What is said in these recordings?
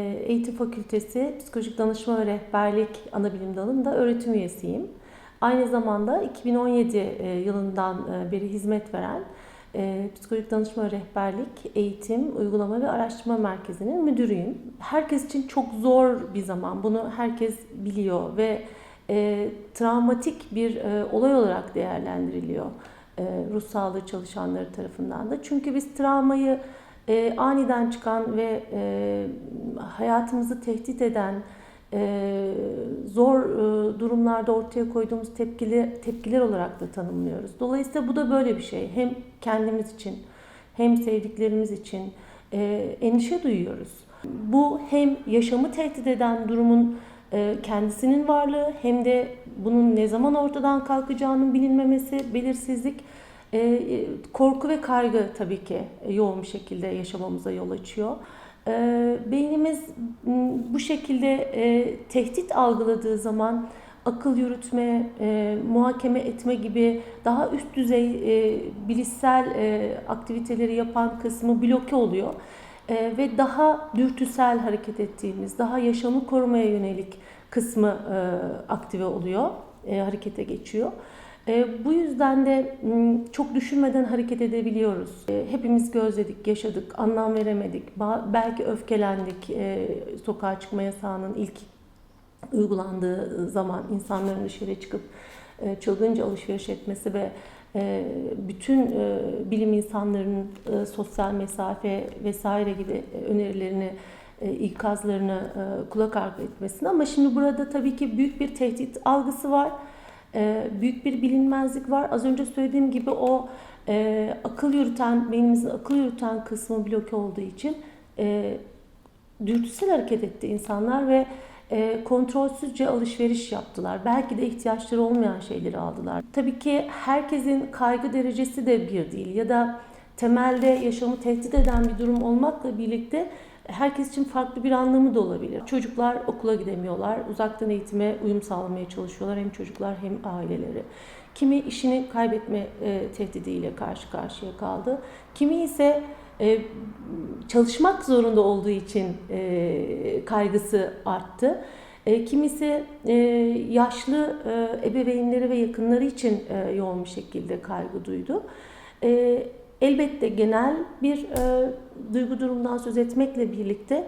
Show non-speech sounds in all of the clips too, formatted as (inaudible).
Eğitim Fakültesi Psikolojik Danışma ve Rehberlik Anabilim Dalı'nda öğretim üyesiyim. Aynı zamanda 2017 e, yılından e, beri hizmet veren e, Psikolojik Danışma ve Rehberlik Eğitim, Uygulama ve Araştırma Merkezi'nin müdürüyüm. Herkes için çok zor bir zaman. Bunu herkes biliyor ve e, travmatik bir e, olay olarak değerlendiriliyor e, ruh sağlığı çalışanları tarafından da. Çünkü biz travmayı e, aniden çıkan ve e, hayatımızı tehdit eden e, zor e, durumlarda ortaya koyduğumuz tepkili tepkiler olarak da tanımlıyoruz. Dolayısıyla bu da böyle bir şey. Hem kendimiz için hem sevdiklerimiz için e, endişe duyuyoruz. Bu hem yaşamı tehdit eden durumun e, kendisinin varlığı hem de bunun ne zaman ortadan kalkacağının bilinmemesi, belirsizlik, e, korku ve kaygı tabii ki yoğun bir şekilde yaşamamıza yol açıyor. E, Beynimiz bu şekilde e, tehdit algıladığı zaman akıl yürütme, e, muhakeme etme gibi daha üst düzey e, bilişsel e, aktiviteleri yapan kısmı bloke oluyor. E, ve daha dürtüsel hareket ettiğimiz, daha yaşamı korumaya yönelik kısmı e, aktive oluyor, e, harekete geçiyor. E, bu yüzden de m, çok düşünmeden hareket edebiliyoruz. E, hepimiz gözledik, yaşadık, anlam veremedik, belki öfkelendik. E, sokağa çıkma yasağının ilk uygulandığı zaman insanların dışarı çıkıp e, çılgınca alışveriş etmesi ve e, bütün e, bilim insanlarının e, sosyal mesafe vesaire gibi önerilerini, ikazlarını e, kulak ardı etmesini ama şimdi burada tabii ki büyük bir tehdit algısı var. E, büyük bir bilinmezlik var. Az önce söylediğim gibi o e, akıl yürüten, beynimizin akıl yürüten kısmı bloke olduğu için e, dürtüsel hareket etti insanlar ve e, kontrolsüzce alışveriş yaptılar. Belki de ihtiyaçları olmayan şeyleri aldılar. Tabii ki herkesin kaygı derecesi de bir değil ya da temelde yaşamı tehdit eden bir durum olmakla birlikte herkes için farklı bir anlamı da olabilir. Çocuklar okula gidemiyorlar, uzaktan eğitime uyum sağlamaya çalışıyorlar hem çocuklar hem aileleri. Kimi işini kaybetme e, tehdidiyle karşı karşıya kaldı. Kimi ise e, çalışmak zorunda olduğu için e, kaygısı arttı. E, kimisi e, yaşlı e, ebeveynleri ve yakınları için e, yoğun bir şekilde kaygı duydu. Elbette genel bir e, duygu durumdan söz etmekle birlikte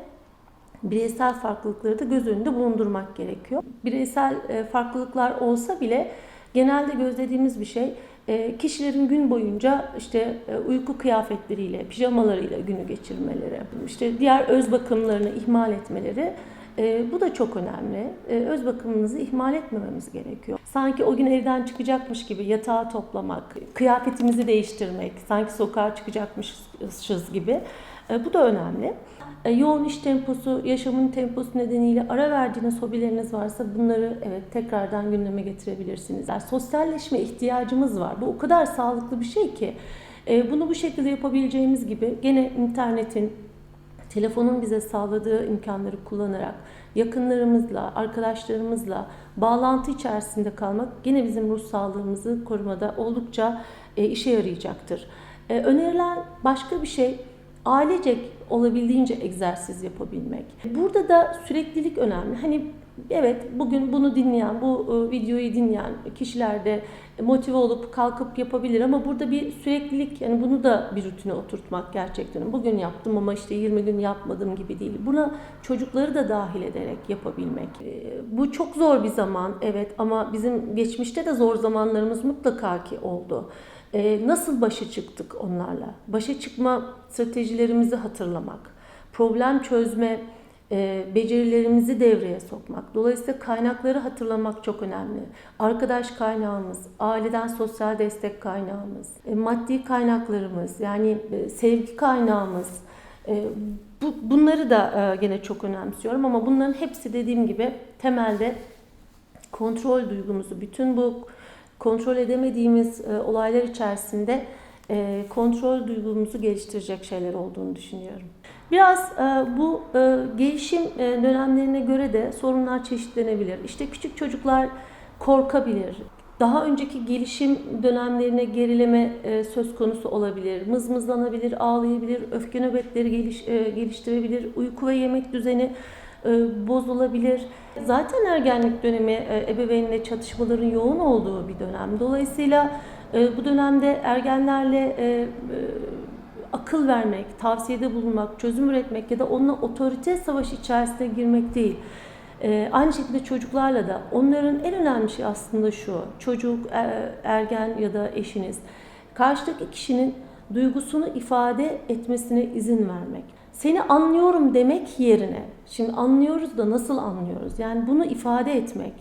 bireysel farklılıkları da göz önünde bulundurmak gerekiyor. Bireysel e, farklılıklar olsa bile genelde gözlediğimiz bir şey e, kişilerin gün boyunca işte e, uyku kıyafetleriyle, pijamalarıyla günü geçirmeleri, işte diğer öz bakımlarını ihmal etmeleri e, bu da çok önemli. E, öz bakımımızı ihmal etmememiz gerekiyor. Sanki o gün evden çıkacakmış gibi yatağı toplamak, kıyafetimizi değiştirmek, sanki sokağa çıkacakmışız gibi e, bu da önemli. E, yoğun iş temposu, yaşamın temposu nedeniyle ara verdiğiniz hobileriniz varsa bunları evet tekrardan gündeme getirebilirsiniz. Yani sosyalleşme ihtiyacımız var. Bu o kadar sağlıklı bir şey ki e, bunu bu şekilde yapabileceğimiz gibi gene internetin, telefonun bize sağladığı imkanları kullanarak yakınlarımızla, arkadaşlarımızla bağlantı içerisinde kalmak yine bizim ruh sağlığımızı korumada oldukça e, işe yarayacaktır. E, önerilen başka bir şey ailecek olabildiğince egzersiz yapabilmek. Burada da süreklilik önemli. Hani evet bugün bunu dinleyen, bu e, videoyu dinleyen kişiler de motive olup kalkıp yapabilir ama burada bir süreklilik yani bunu da bir rutine oturtmak gerçekten. Bugün yaptım ama işte 20 gün yapmadım gibi değil. Buna çocukları da dahil ederek yapabilmek. E, Bu çok zor bir zaman evet ama bizim geçmişte de zor zamanlarımız mutlaka ki oldu. Ee, nasıl başa çıktık onlarla? Başa çıkma stratejilerimizi hatırlamak, problem çözme e, becerilerimizi devreye sokmak. Dolayısıyla kaynakları hatırlamak çok önemli. Arkadaş kaynağımız, aileden sosyal destek kaynağımız, e, maddi kaynaklarımız, yani e, sevgi kaynağımız. E, bu, bunları da e, gene çok önemsiyorum ama bunların hepsi dediğim gibi temelde kontrol duygumuzu, bütün bu kontrol edemediğimiz e, olaylar içerisinde e, kontrol duygumuzu geliştirecek şeyler olduğunu düşünüyorum. Biraz e, bu e, gelişim e, dönemlerine göre de sorunlar çeşitlenebilir. İşte küçük çocuklar korkabilir, Daha önceki gelişim dönemlerine gerileme e, söz konusu olabilir. Mızmızlanabilir, ağlayabilir, öfke nöbetleri geliş, e, geliştirebilir, uyku ve yemek düzeni e, bozulabilir. Zaten ergenlik dönemi e, ebeveynle çatışmaların yoğun olduğu bir dönem. Dolayısıyla e, bu dönemde ergenlerle e, e, akıl vermek, tavsiyede bulunmak, çözüm üretmek ya da onunla otorite savaşı içerisine girmek değil. Ee, aynı şekilde çocuklarla da onların en önemli şey aslında şu. Çocuk, e, ergen ya da eşiniz karşıdaki kişinin duygusunu ifade etmesine izin vermek. Seni anlıyorum demek yerine, şimdi anlıyoruz da nasıl anlıyoruz? Yani bunu ifade etmek,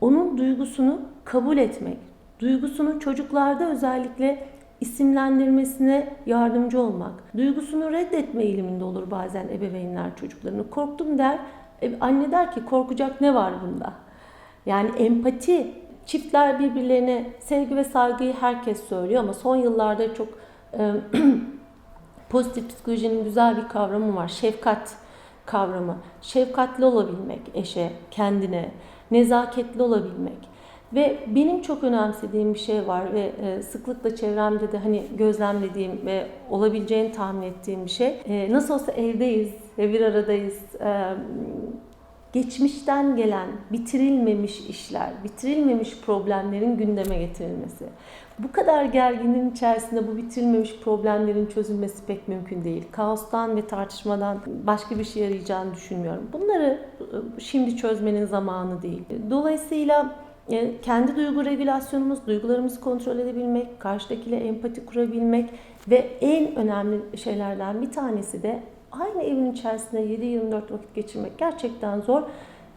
onun duygusunu kabul etmek, duygusunu çocuklarda özellikle isimlendirmesine yardımcı olmak. Duygusunu reddetme eğiliminde olur bazen ebeveynler çocuklarını. Korktum der, e, anne der ki korkacak ne var bunda? Yani empati, çiftler birbirlerine sevgi ve saygıyı herkes söylüyor ama son yıllarda çok e, (clears throat) pozitif psikolojinin güzel bir kavramı var. Şefkat kavramı. Şefkatli olabilmek eşe, kendine, nezaketli olabilmek. Ve benim çok önemsediğim bir şey var ve e, sıklıkla çevremde de hani gözlemlediğim ve olabileceğini tahmin ettiğim bir şey. E, nasıl olsa evdeyiz ve bir aradayız. E, geçmişten gelen bitirilmemiş işler, bitirilmemiş problemlerin gündeme getirilmesi. Bu kadar gerginliğin içerisinde bu bitirilmemiş problemlerin çözülmesi pek mümkün değil. Kaostan ve tartışmadan başka bir şey yarayacağını düşünmüyorum. Bunları şimdi çözmenin zamanı değil. Dolayısıyla kendi duygu regülasyonumuz, duygularımızı kontrol edebilmek, karşıdakiyle empati kurabilmek ve en önemli şeylerden bir tanesi de aynı evin içerisinde 7-24 vakit geçirmek gerçekten zor.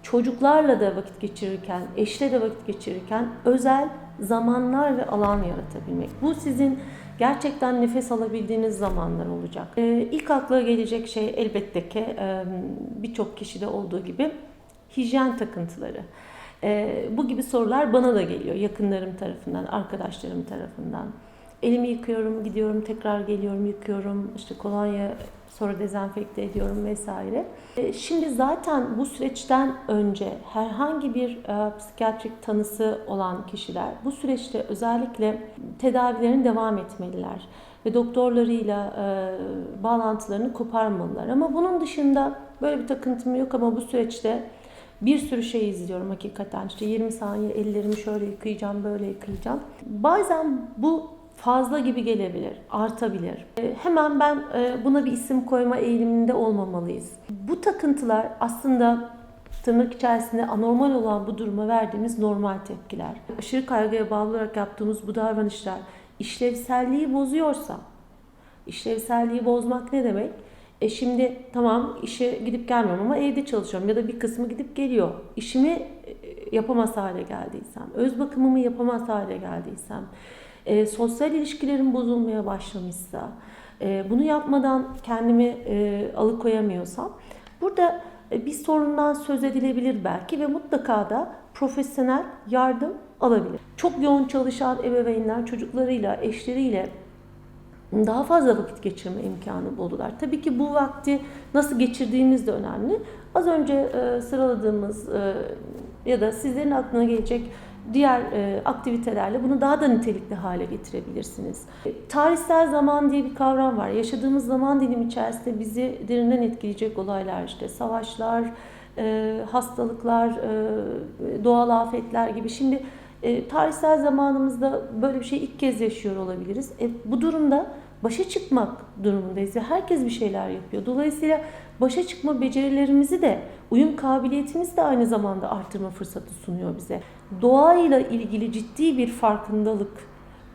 Çocuklarla da vakit geçirirken, eşle de vakit geçirirken özel zamanlar ve alan yaratabilmek. Bu sizin gerçekten nefes alabildiğiniz zamanlar olacak. Ee, ilk akla gelecek şey elbette ki e, birçok kişide olduğu gibi hijyen takıntıları. E, bu gibi sorular bana da geliyor yakınlarım tarafından, arkadaşlarım tarafından. Elimi yıkıyorum, gidiyorum, tekrar geliyorum, yıkıyorum, işte kolonya sonra dezenfekte ediyorum vesaire. E, şimdi zaten bu süreçten önce herhangi bir e, psikiyatrik tanısı olan kişiler bu süreçte özellikle tedavilerini devam etmeliler ve doktorlarıyla e, bağlantılarını koparmalılar. Ama bunun dışında böyle bir takıntım yok ama bu süreçte bir sürü şey izliyorum hakikaten. İşte 20 saniye ellerimi şöyle yıkayacağım, böyle yıkayacağım. Bazen bu fazla gibi gelebilir, artabilir. E, hemen ben e, buna bir isim koyma eğiliminde olmamalıyız. Bu takıntılar aslında tırnak içerisinde anormal olan bu duruma verdiğimiz normal tepkiler. Aşırı kaygıya bağlı olarak yaptığımız bu davranışlar işlevselliği bozuyorsa, işlevselliği bozmak ne demek? E şimdi tamam işe gidip gelmiyorum ama evde çalışıyorum ya da bir kısmı gidip geliyor. İşimi e, yapamaz hale geldiysem, öz bakımımı yapamaz hale geldiysem, e, sosyal ilişkilerim bozulmaya başlamışsa, e, bunu yapmadan kendimi e, alıkoyamıyorsam, burada e, bir sorundan söz edilebilir belki ve mutlaka da profesyonel yardım alabilir. Çok yoğun çalışan ebeveynler çocuklarıyla, eşleriyle daha fazla vakit geçirme imkanı buldular. Tabii ki bu vakti nasıl geçirdiğimiz de önemli. Az önce e, sıraladığımız e, ya da sizlerin aklına gelecek diğer e, aktivitelerle bunu daha da nitelikli hale getirebilirsiniz. Tarihsel zaman diye bir kavram var. Yaşadığımız zaman dilimi içerisinde bizi derinden etkileyecek olaylar işte savaşlar, hastalıklar, doğal afetler gibi. Şimdi tarihsel zamanımızda böyle bir şey ilk kez yaşıyor olabiliriz. E, bu durumda başa çıkmak durumundayız ve herkes bir şeyler yapıyor. Dolayısıyla başa çıkma becerilerimizi de, uyum kabiliyetimizi de aynı zamanda artırma fırsatı sunuyor bize. Doğayla ilgili ciddi bir farkındalık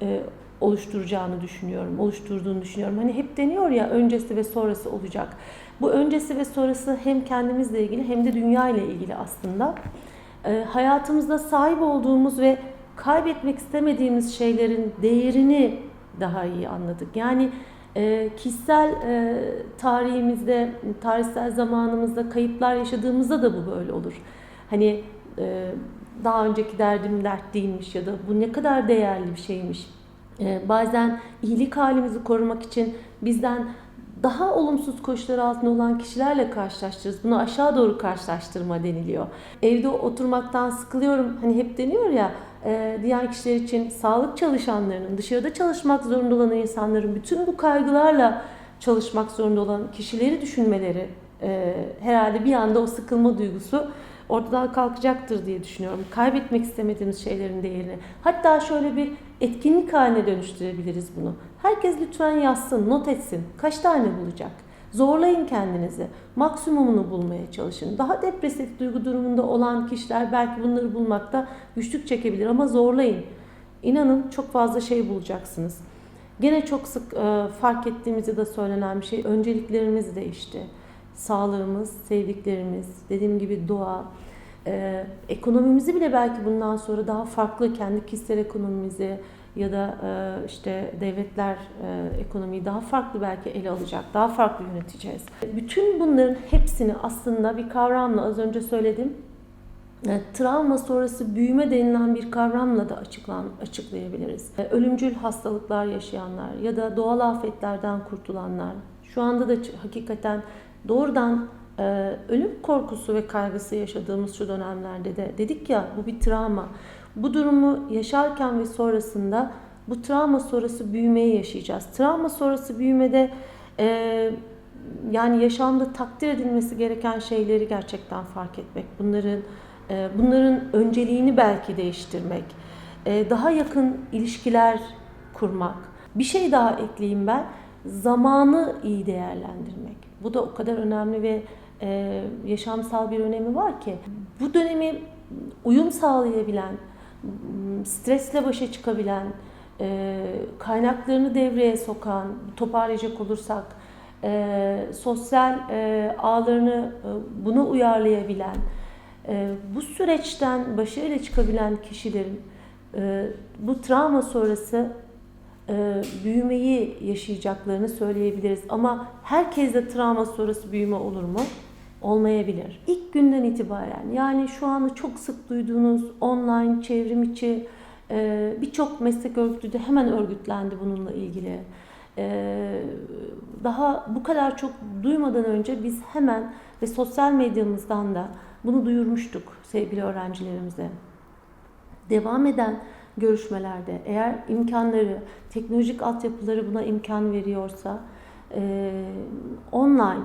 e, oluşturacağını düşünüyorum, oluşturduğunu düşünüyorum. Hani hep deniyor ya öncesi ve sonrası olacak. Bu öncesi ve sonrası hem kendimizle ilgili hem de dünya ile ilgili aslında. E, hayatımızda sahip olduğumuz ve kaybetmek istemediğimiz şeylerin değerini daha iyi anladık. Yani e, kişisel e, tarihimizde, tarihsel zamanımızda kayıplar yaşadığımızda da bu böyle olur. Hani e, daha önceki derdim dert değilmiş ya da bu ne kadar değerli bir şeymiş. E, bazen iyilik halimizi korumak için bizden daha olumsuz koşullar altında olan kişilerle karşılaştırırız. Bunu aşağı doğru karşılaştırma deniliyor. Evde oturmaktan sıkılıyorum. Hani hep deniyor ya e, diğer kişiler için sağlık çalışanlarının, dışarıda çalışmak zorunda olan insanların bütün bu kaygılarla çalışmak zorunda olan kişileri düşünmeleri e, herhalde bir anda o sıkılma duygusu ortadan kalkacaktır diye düşünüyorum. Kaybetmek istemediğimiz şeylerin değerini. Hatta şöyle bir etkinlik haline dönüştürebiliriz bunu. Herkes lütfen yazsın, not etsin. Kaç tane bulacak? Zorlayın kendinizi. Maksimumunu bulmaya çalışın. Daha depresif duygu durumunda olan kişiler belki bunları bulmakta güçlük çekebilir ama zorlayın. İnanın çok fazla şey bulacaksınız. Gene çok sık e, fark ettiğimizde de söylenen bir şey önceliklerimiz değişti. Sağlığımız, sevdiklerimiz, dediğim gibi doğa, e, ekonomimizi bile belki bundan sonra daha farklı kendi kişisel ekonomimizi ya da e, işte devletler e, ekonomiyi daha farklı belki ele alacak, daha farklı yöneteceğiz. Bütün bunların hepsini aslında bir kavramla az önce söyledim. e, Travma sonrası büyüme denilen bir kavramla da açıklan, açıklayabiliriz. E, Ölümcül hastalıklar yaşayanlar ya da doğal afetlerden kurtulanlar, şu anda da hakikaten doğrudan e, ölüm korkusu ve kaygısı yaşadığımız şu dönemlerde de dedik ya bu bir travma. Bu durumu yaşarken ve sonrasında bu travma sonrası büyümeyi yaşayacağız. Travma sonrası büyümede e, yani yaşamda takdir edilmesi gereken şeyleri gerçekten fark etmek, bunların e, bunların önceliğini belki değiştirmek, e, daha yakın ilişkiler kurmak. Bir şey daha ekleyeyim ben, zamanı iyi değerlendirmek. Bu da o kadar önemli ve e, yaşamsal bir önemi var ki bu dönemi uyum sağlayabilen, stresle başa çıkabilen, e, kaynaklarını devreye sokan, toparlayacak olursak, e, sosyal e, ağlarını e, buna uyarlayabilen, bu süreçten başarıyla çıkabilen kişilerin bu travma sonrası büyümeyi yaşayacaklarını söyleyebiliriz. Ama herkes de travma sonrası büyüme olur mu? Olmayabilir. İlk günden itibaren yani şu anda çok sık duyduğunuz online, çevrim içi e, birçok meslek örgütü de hemen örgütlendi bununla ilgili. E, daha bu kadar çok duymadan önce biz hemen ve sosyal medyamızdan da bunu duyurmuştuk sevgili öğrencilerimize. Devam eden görüşmelerde eğer imkanları, teknolojik altyapıları buna imkan veriyorsa e, online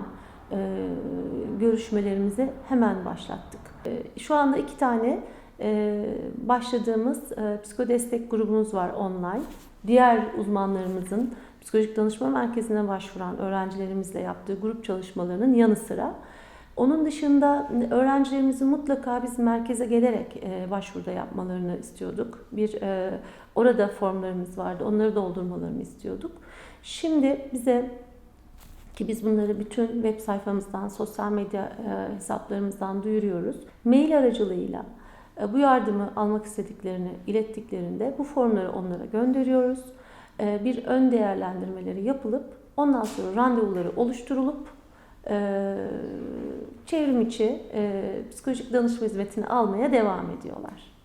görüşmelerimizi hemen başlattık. E, şu anda iki tane e, başladığımız e, psikodestek grubumuz var online. Diğer uzmanlarımızın psikolojik danışma merkezine başvuran öğrencilerimizle yaptığı grup çalışmalarının yanı sıra onun dışında öğrencilerimizin mutlaka biz merkeze gelerek e, başvuruda yapmalarını istiyorduk. Bir e, orada formlarımız vardı. Onları doldurmalarını istiyorduk. Şimdi bize ki biz bunları bütün web sayfamızdan, sosyal medya e, hesaplarımızdan duyuruyoruz. Mail aracılığıyla e, bu yardımı almak istediklerini ilettiklerinde bu formları onlara gönderiyoruz. E, bir ön değerlendirmeleri yapılıp ondan sonra randevuları oluşturulup çevrim içi psikolojik danışma hizmetini almaya devam ediyorlar.